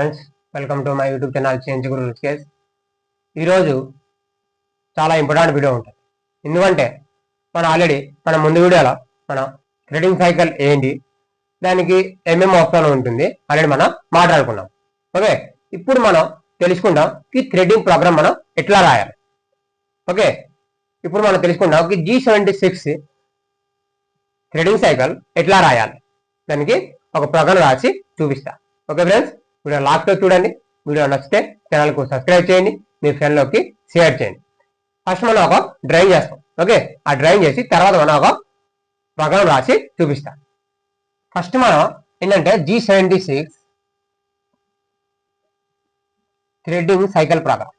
Friends welcome to my YouTube channel change guru case ఈరోజు చాలా important video ఉంటుంది. ఎందుకంటే మనం ఆల్రెడీ మన ముందు వీడియోలో మన ట్రేడింగ్ సైకిల్ ఏంటి దానికి ఎంఎం ఆప్షన్ ఉంటుంది. ఆల్రెడీ మనం మాట్లాడుకున్నాం. ఓకే ఇప్పుడు మనం తెలుసుకుందాం ఈ థ్రెడింగ్ ప్రోగ్రామ్ మనం ఎట్లా రాయాలి. ఓకే ఇప్పుడు మనం తెలుసుకుందాం ఈ G seventy six threading cycle ఎట్లా రాయాలి. దానికి ఒక ప్రోగ్రామ్ రాసి చూపిస్తా. ఓకే ఫ్రెండ్స్ వీడియో లాస్ట్లో చూడండి. వీడియో నచ్చితే ఛానల్కు సబ్స్క్రైబ్ చేయండి. మీ ఫ్రెండ్లోకి షేర్ చేయండి. ఫస్ట్ మనం ఒక డ్రాయింగ్ చేస్తాం. ఓకే ఆ డ్రాయింగ్ చేసి తర్వాత మనం ఒక ప్రకటన రాసి చూపిస్తాం. ఫస్ట్ మనం ఏంటంటే G seventy six threading cycle program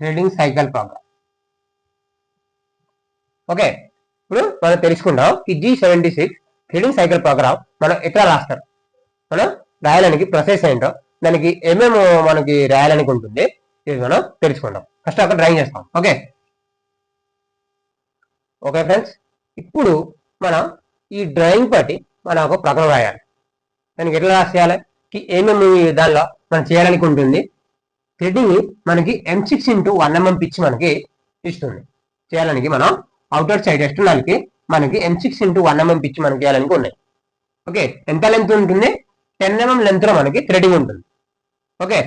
threading cycle program okay ఇప్పుడు మనం తెలుసుకుందాం ఈ G seventy six threading cycle program మనం ఎట్లా రాస్తారు మనం రాయడానికి ప్రొసెస్ ఏంటో దానికి ఏమేమి మనకి రాయాలని ఉంటుంది ఇది మనం తెలుసుకుందాం. ఫస్ట్ అక్కడ డ్రాయింగ్ చేస్తాం ఓకే? ఓకే ఫ్రెండ్స్ ఇప్పుడు మనం ఈ డ్రాయింగ్ బట్టి మనం ఒక ప్రకటన రాయాలి. దానికి ఎట్లా రాసేయాలి? ఏమేమి దానిలో మనం చేయాలని ఉంటుంది థ్రెడ్డింగ్ మనకి M six into one mm pitch మనకి ఇస్తుంది. చేయడానికి మనం అవుటర్ సైడ్ ఎస్టర్నల్కి మనకి M six into one mm పిచ్చి మనకి చేయాలని ఉన్నాయి. ఓకే ఎంత లెంత్ ఉంటుంది? టెన్ ఎంఎం లెంత్లో మనకి థ్రెడింగ్ ఉంటుంది. ఓకే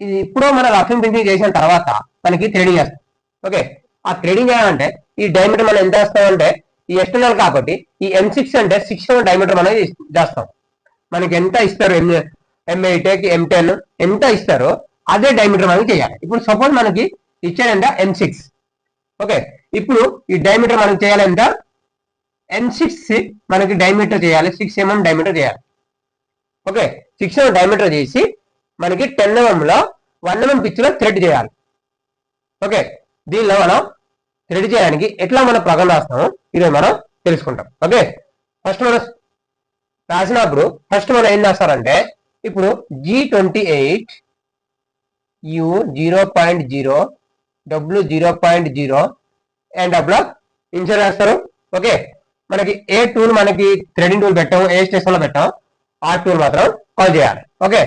ఇది ఇప్పుడు మన రఫింగ్ ప్రింటింగ్ చేసిన తర్వాత మనకి థ్రెడింగ్ చేస్తాం. ఓకే ఆ థ్రెడింగ్ చేయాలంటే ఈ డైమీటర్ మనం ఎంత వేస్తామంటే ఈ ఎక్స్టర్నల్ కాబట్టి ఈ ఎం సిక్స్ అంటే సిక్స్ డైమీటర్ మనం చేస్తాం. మనకి ఎంత ఇస్తారు ఎం ఎం ఎయిట్ ఎం టెన్ ఎంత ఇస్తారో అదే డైమీటర్ మనకి చేయాలి. ఇప్పుడు సపోజ్ మనకి ఇచ్చారంటే ఎం సిక్స్ ఓకే ఇప్పుడు ఈ డైమీటర్ మనం చేయాలి ఎంత? ఎన్ సిక్స్ మనకి డైమీటర్ చేయాలి. సిక్స్ ఎంఎం డైమీటర్ చేయాలి. ఓకే సిక్స్ ఎంఎం డైమీటర్ చేసి మనకి టెన్ ఎంఎం లో వన్ ఎంఎం పిచ్ థ్రెడ్ చేయాలి. ఓకే దీనిలో మనం థ్రెడ్ చేయడానికి ఎట్లా మనం ప్రోగ్రామ్ రాస్తామో ఇది మనం తెలుసుకుంటాం. ఓకే ఫస్ట్ మనం రాసినప్పుడు ఫస్ట్ మనం ఏం రాస్తారంటే ఇప్పుడు G twenty eight U zero point zero W zero point zero and డబ్లో insert చేస్తారు ఓకే మనకి ఏ టూల్ మనకి థ్రెడింగ్ టూల్ పెట్టాము ఏ స్టేషన్లో పెట్టాము ఆ టూల్ మాత్రం కాల్ చేయాలి. Okay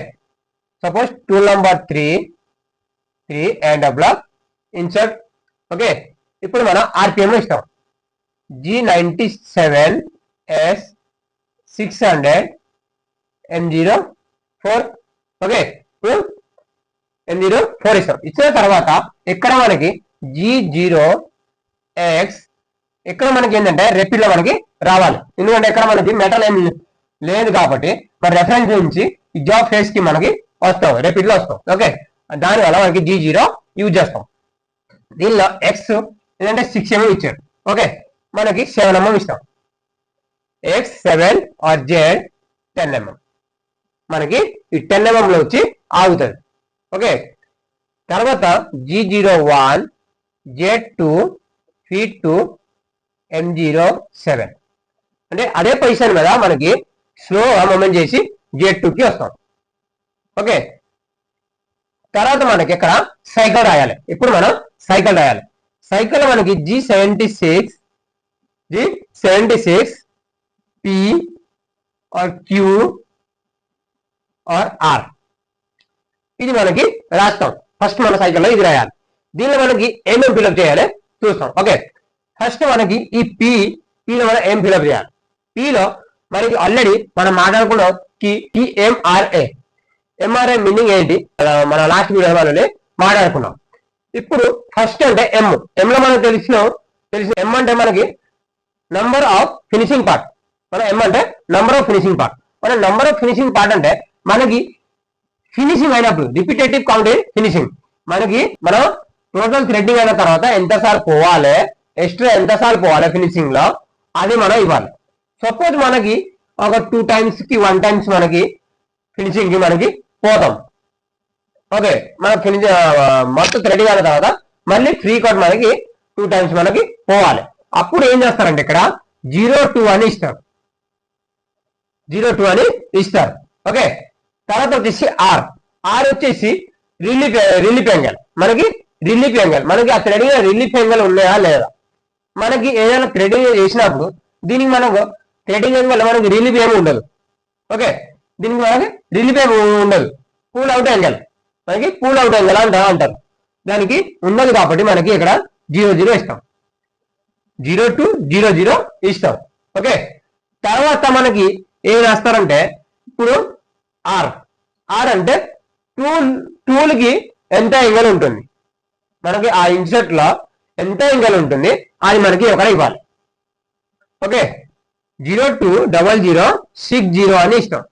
suppose tool number three three and డబ్లో insert okay ఇప్పుడు మనం ఆర్పిఎం ఇస్తాం. G ninety seven S six hundred M zero four okay ఇప్పుడు ఎం జీరో ఫోర్ ఇస్తాం. ఇచ్చిన తర్వాత ఇక్కడ మనకి జీ జీరో ఎక్స్ ఇక్కడ మనకి ఏంటంటే రెపిడ్లో మనకి రావాలి. ఎందుకంటే ఇక్కడ మనకి మెటల్ ఏం లేదు కాబట్టి మరి రెఫరెన్స్ నుంచి ఈ జాబ్ ఫేస్కి మనకి వస్తాం రెపిడ్లో వస్తాం ఓకే దానివల్ల మనకి జీ జీరో యూజ్ చేస్తాం. దీనిలో ఎక్స్ ఏంటంటే సిక్స్ ఎంఎం ఇచ్చాడు. ఓకే మనకి సెవెన్ ఎంఎం ఇస్తాం. X seven R Z ten mm మనకి ఈ టెన్ ఎంఎం లో వచ్చి ఆగుతుంది. ఓకే తర్వాత G zero one Z two feet two M zero seven అంటే అదే పొజిషన్ మీద మనకి స్లోగా మూమెంట్ చేసి జెడ్ టూకి వస్తాం. ఓకే తర్వాత మనకి ఇక్కడ సైకిల్ రాయాలి. ఇప్పుడు మనం సైకిల్ రాయాలి. సైకిల్ మనకి G seventy six G seventy six P R Q R R ఇది మనకి రాస్తాం. ఫస్ట్ మన సైకిల్లో ఇది రాయాలి. దీనిలో మనకి ఏమేమి ఫిల్అప్ చేయాలి? చూస్తాం. ఓకే. ఫస్ట్ మనకి ఈ పి పిలో మనం ఏం ఫిలప్ చేయాలి. పిలో మనకి ఆల్రెడీ మనం మాట్లాడుకున్నాం కి టిఎంఆర్ఏ ఎంఆర్ఏ మీనింగ్ ఏంటి? అలా మన లాస్ట్ వీడియో మనల్ని మాట్లాడుకున్నాం. ఇప్పుడు ఫస్ట్ అంటే ఎం ఎం లో మనం తెలిసిన తెలిసిన ఎం అంటే మనకి నంబర్ ఆఫ్ ఫినిషింగ్ పార్ట్ మన ఎం అంటే నంబర్ ఆఫ్ ఫినిషింగ్ పార్ట్ మన నంబర్ ఆఫ్ ఫినిషింగ్ పార్ట్ అంటే మనకి ఫినిషింగ్ అయినప్పుడు రిపిటేటివ్ కౌంట్ ఫినిషింగ్ మనకి మనం టోటల్ థ్రెడ్డింగ్ అయిన తర్వాత ఎంతసార్లు పోవాలి? ఎక్స్ట్రా ఎంతసార్లు పోవాలి ఫినిషింగ్లో? అది మనం ఇవ్వాలి. సపోజ్ మనకి ఒక టూ టైమ్స్కి వన్ టైమ్స్ మనకి ఫినిషింగ్కి మనకి పోతాం. ఓకే మన ఫినిష్ మొత్తం థ్రెడ్డింగ్ అయిన తర్వాత మళ్ళీ ఫ్రీ కట్ మనకి టూ టైమ్స్ మనకి పోవాలి. అప్పుడు ఏం చేస్తారంటే ఇక్కడ జీరో టూ అని ఇస్తారు. జీరో టూ అని ఇస్తారు. ఓకే తర్వాత వచ్చేసి ఆర్ ఆర్ వచ్చేసి రిలీఫ్ రిలీఫ్ యాంగిల్ మనకి రిలీఫ్ యాంగిల్ మనకి ఆ థ్రెడ్ రిలీఫ్ యాంగిల్ ఉన్నాయా లేదా? మనకి ఏదైనా థ్రెడింగ్ చేసినప్పుడు దీనికి మనకు థ్రెడింగ్ యాంగిల్ మనకి రిలీఫ్ ఏమి ఉండదు. ఓకే? దీనికి మనకి రిలీఫ్ ఏమి ఉండదు. పూల్ అవుట్ యాంగిల్ మనకి పూల్ అవుట్ యాంగిల్ అంటారు. దానికి ఉండదు కాబట్టి మనకి ఇక్కడ జీరో జీరో ఇస్తాం. జీరో టు జీరో జీరో ఇస్తాం. ఓకే? తర్వాత మనకి ఏం రాస్తారంటే ఇప్పుడు ఆర్ ఆర్ అంటే టూల్ టూల్కి ఎంత యాంగిల్ ఉంటుంది? మనకి ఆ ఇన్సర్ట్లో ఎంత ఎంగల్ ఉంటుంది అది మనకి ఒకడ ఇవ్వాలి. Okay zero two double zero six zero అని ఇస్తాం.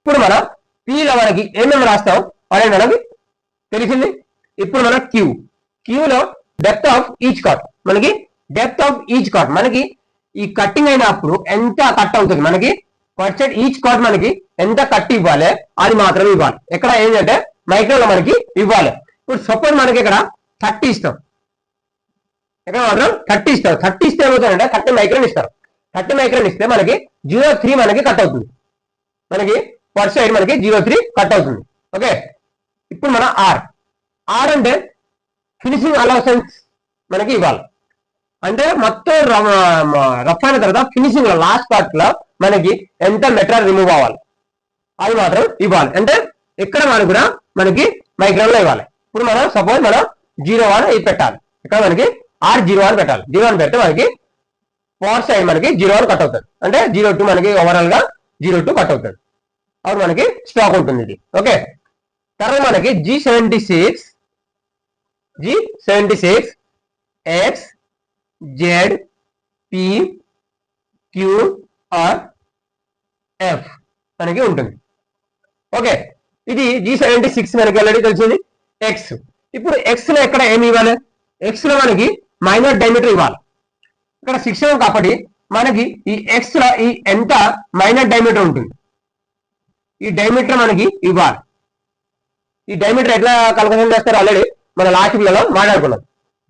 ఇప్పుడు మనం పీలో మనకి ఏమేమి రాస్తాం? అనేది మనకి తెలిసింది? ఇప్పుడు మనం క్యూ క్యూలో డెప్త్ ఆఫ్ ఈచ్ కట్ మనకి డెప్త్ ఆఫ్ ఈచ్ కట్ మనకి ఈ కట్టింగ్ అయినప్పుడు ఎంత కట్ అవుతుంది? మనకి పర్సెంట్ ఈచ్ కట్ మనకి ఎంత కట్ ఇవ్వాలి? అది మాత్రం ఇవ్వాలి. ఎక్కడ ఏంటంటే మైక్రోలో మనకి ఇవ్వాలి. ఇప్పుడు సపోజ్ మనకి ఇక్కడ థర్టీ ఇస్తాం. ఎక్కడ మాత్రం థర్టీ ఇస్తారు థర్టీ ఇస్తే ఏమవుతుందంటే థర్టీ మైక్రోన్ ఇస్తారు. థర్టీ మైక్రోన్ ఇస్తే మనకి జీరో త్రీ మనకి కట్ అవుతుంది. మనకి పర్ సైడ్ మనకి జీరో త్రీ కట్ అవుతుంది. ఓకే? ఇప్పుడు మన ఆర్ ఆర్ అంటే ఫినిషింగ్ అలౌసెన్స్ మనకి ఇవ్వాలి. అంటే మొత్తం రఫ్ అయిన తర్వాత ఫినిషింగ్లో లాస్ట్ పార్ట్లో మనకి ఎంత మెటర్ రిమూవ్ అవ్వాలి? అది మాత్రం ఇవ్వాలి. అంటే ఇక్కడ మనకు కూడా మనకి మైక్రోన్లో ఇవ్వాలి. ఇప్పుడు మనం సపోజ్ మనం జీరో వన్ ఇది పెట్టాలి. ఇక్కడ మనకి ఆర్ జీరో వన్ పెట్టాలి. జీరో వన్ పెడితే మనకి పవర్ సైడ్ మనకి జీరో వన్ కట్ అవుతుంది. అంటే జీరో టూ మనకి ఓవరాల్గా జీరో టూ కట్ అవుతుంది. అప్పుడు మనకి స్టాక్ ఉంటుంది ఇది. ఓకే తర్వాత మనకి G seventy six G seventy six X Z P Q R F మనకి ఉంటుంది. ఓకే ఇది జీ సెవెంటీ సిక్స్ మనకి ఆల్రెడీ తెలిసింది. ఎక్స్ ఇప్పుడు ఎక్స్లో ఎక్కడ ఏమి ఇవ్వాలి? ఎక్స్లో మనకి మైనర్ డైమీటర్ ఇవ్వాలి. ఇక్కడ సిక్స్ కాబట్టి మనకి ఈ ఎక్స్లో ఈ ఎంత మైనర్ డైమీటర్ ఉంటుంది? ఈ డైమీటర్ మనకి ఇవ్వాలి. ఈ డైమీటర్ ఎట్లా కల్కులేషన్ చేస్తారు ఆల్రెడీ మన లాస్ట్ వీడియోలో మాట్లాడుకున్నాం.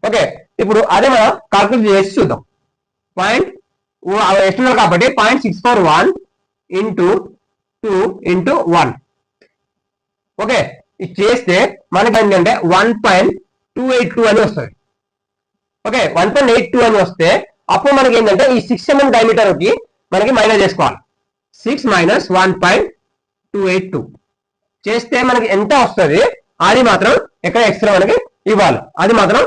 ఓకే ఇప్పుడు అదే మనం కాల్కులేట్ చేసి చూద్దాం. పాయింట్ ఎస్టున్నారు కాబట్టి point six four one into two into one okay చేస్తే మనకి ఏంటంటే one point two eight two అని వస్తుంది. Okay one point eight two అని వస్తే అప్పుడు మనకి ఏంటంటే ఈ సిక్స్ ఎంఎం డైమీటర్కి మనకి మైనస్ చేసుకోవాలి. Six minus one point two eight two చేస్తే మనకి ఎంత వస్తుంది? అది మాత్రం ఎక్కడ ఎక్స్ట్రా మనకి ఇవ్వాలి. అది మాత్రం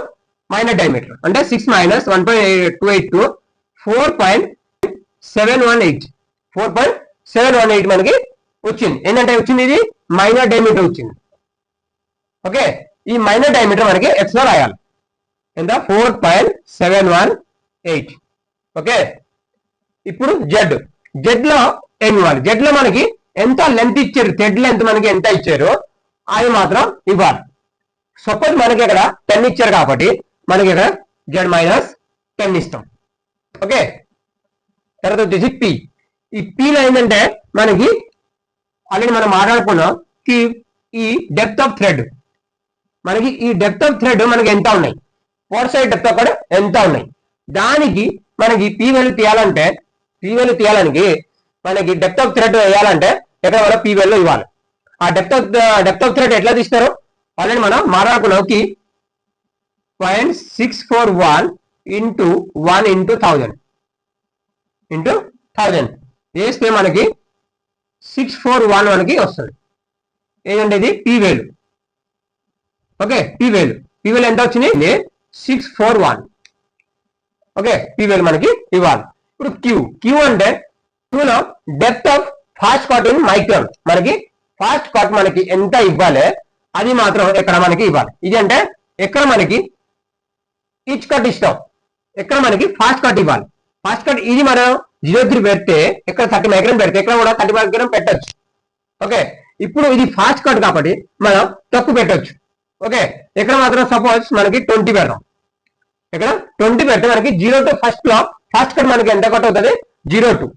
మైనస్ డైమీటర్ అంటే six minus one point two eight two four point seven one eight four point seven one eight మనకి వచ్చింది. ఏంటంటే వచ్చింది ఇది? మైనర్ డైమీటర్ వచ్చింది. ఓకే? ఈ మైనర్ డైమీటర్ మనకి ఎక్స్ట్రా రాయాలి. ఎంత four point seven one eight okay? ఇప్పుడు జెడ్ జెడ్లో ఏం ఇవ్వాలి? జెడ్లో మనకి ఎంత లెంత్ ఇచ్చారు? థ్రెడ్ లెంత్ మనకి ఎంత ఇచ్చారు? అది మాత్రం ఇవ్వాలి. సపోజ్ మనకి ఇక్కడ టెన్ ఇచ్చారు కాబట్టి మనకి ఇక్కడ జెడ్ మైనస్ టెన్ ఇస్తాం. ఓకే? తర్వాత వచ్చేసి పి ఈ పీలో ఏంటంటే మనకి ఆల్రెడీ మనం మాట్లాడుకున్నాం కి ఈ డెప్త్ ఆఫ్ థ్రెడ్ మనకి ఈ డెప్త్ ఆఫ్ థ్రెడ్ మనకి ఎంత ఉన్నాయి? ఫోర్ సైడ్ డెప్త్ అక్కడ ఎంత ఉన్నాయి? దానికి మనకి పీ వెలు తీయాలంటే పీ వెలు తీయాలని మనకి డెప్త్ ఆఫ్ థ్రెడ్ వేయాలంటే ఎక్కడ మన పీ వెల్లో ఇవ్వాలి. ఆ depth of depth of thread ఎట్లా తీస్తారు? ఆల్రెడీ మనం మాట్లాడుకున్నాం కి point six four one into one into thousand into thousand వేస్తే మనకి సిక్స్ ఫోర్ వన్ మనకి వస్తుంది. ఏంటంటే ఇది పీ వేలు ఓకే పీ వేలు పీ వేలు ఎంత వచ్చింది? Six four one okay P value మనకి ఇవ్వాలి. ఇప్పుడు క్యూ క్యూ అంటే క్యూలో depth of fast cut in micron మనకి ఫాస్ట్ కాట్ మనకి ఎంత ఇవ్వాలి? అది మాత్రం ఇక్కడ మనకి ఇవ్వాలి. ఇది అంటే ఎక్కడ మనకి? ఈచ్ కట్ ఇస్తాం ఎక్కడ మనకి? ఫాస్ట్ కట్ ఇవ్వాలి. ఫాస్ట్ కట్ ఇది మనం జీరో త్రీ పెడితే ఇక్కడ థర్టీ మైక్రోన్ పెడితే ఇక్కడ కూడా థర్టీ మైక్రోన్ పెట్టచ్చు. ఓకే ఇప్పుడు ఇది ఫాస్ట్ కట్ కాబట్టి మనం తక్కువ పెట్టొచ్చు. ఓకే ఇక్కడ మాత్రం సపోజ్ మనకి ట్వంటీ పెడదాం. ఇక్కడ ట్వంటీ పెడితే మనకి జీరో టు ఫస్ట్లో ఫస్ట్ కట్ మనకి ఎంత కట్ అవుతుంది? జీరో టూ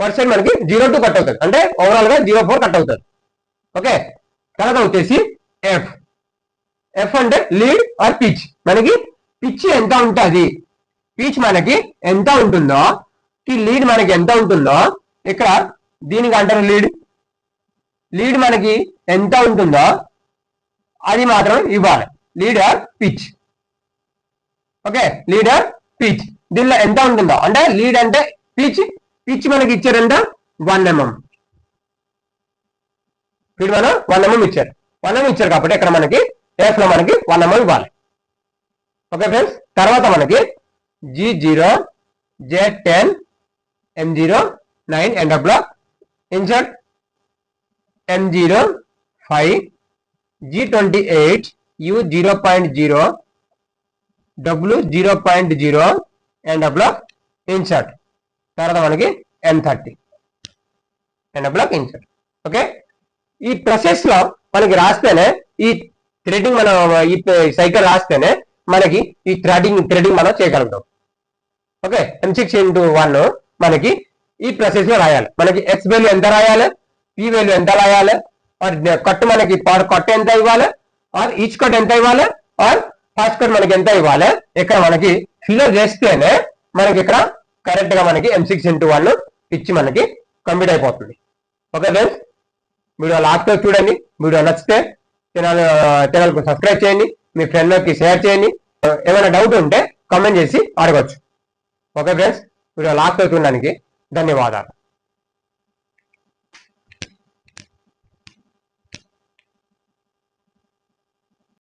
పర్సెంట్ మనకి జీరో టూ కట్ అవుతుంది. అంటే ఓవరాల్గా జీరో ఫోర్ కట్ అవుతుంది. ఓకే తర్వాత వచ్చేసి ఎఫ్ ఎఫ్ అంటే లీడ్ ఆర్ పిచ్ మనకి పిచ్ ఎంత ఉంటుంది? పిచ్ మనకి ఎంత ఉంటుందో ఈ లీడ్ మనకి ఎంత ఉంటుందో ఇక్కడ దీనికి అంటారు లీడ్ లీడ్ మనకి ఎంత ఉంటుందో అది మాత్రం ఇవ్వాలి. Leader pitch okay leader pitch దీనిలో ఎంత ఉంటుందో? అంటే లీడ్ అంటే పిచ్ పిచ్ మనకి ఇచ్చారు వన్ ఎంఎం వీడు మనం వన్ ఎంఎం ఇచ్చారు. వన్ ఎంఎం ఇచ్చారు కాబట్టి ఇక్కడ మనకి ఎఫ్లో మనకి వన్ ఎంఎం ఇవ్వాలి. ఓకే ఫ్రెండ్స్ తర్వాత మనకి G zero Z ten M zero nine end block insert M zero five G twenty eight U zero point zero W zero point zero insert తర్వాత మనకి N thirty and block insert okay ఈ ప్రాసెస్లో మనకి రాస్తేనే ఈ threading మనం ఈ cycle రాస్తేనే మనకి ఈ థ్రెడింగ్ థ్రెడింగ్ మనం చేయగలుగుతాం. Okay M six into one మనకి ఈ ప్రాసెస్లో రాయాలి. మనకి ఎక్స్ వాల్యూ ఎంత రాయాలి? పి వాల్యూ ఎంత రాయాలి? ఆర్ కట్ మనకి పర్ కట్ ఎంత ఇవ్వాలి ఆర్ ఈచ్ కట్ ఎంత ఇవ్వాలి ఆర్ ఫస్ట్ కట్ మనకి ఎంత ఇవ్వాలి ఇక్కడ మనకి ఫిలో చేస్తేనే మనకి ఇక్కడ కరెక్ట్గా మనకి ఎం సిక్స్ ఇంటూ వన్ ఇచ్చి మనకి కంప్లీట్ అయిపోతుంది. ఓకే ఫ్రెండ్స్ వీడియో లాస్ట్లో చూడండి వీడియో నచ్చితే ఛానల్ ఛానల్కు సబ్స్క్రైబ్ చేయండి మీ ఫ్రెండ్లకి షేర్ చేయండి ఏమైనా డౌట్ ఉంటే కమెంట్ చేసి అడగచ్చు. ఓకే ఫ్రెండ్స్ వీడియో లాస్ట్లో చూడడానికి ధన్యవాదాలు.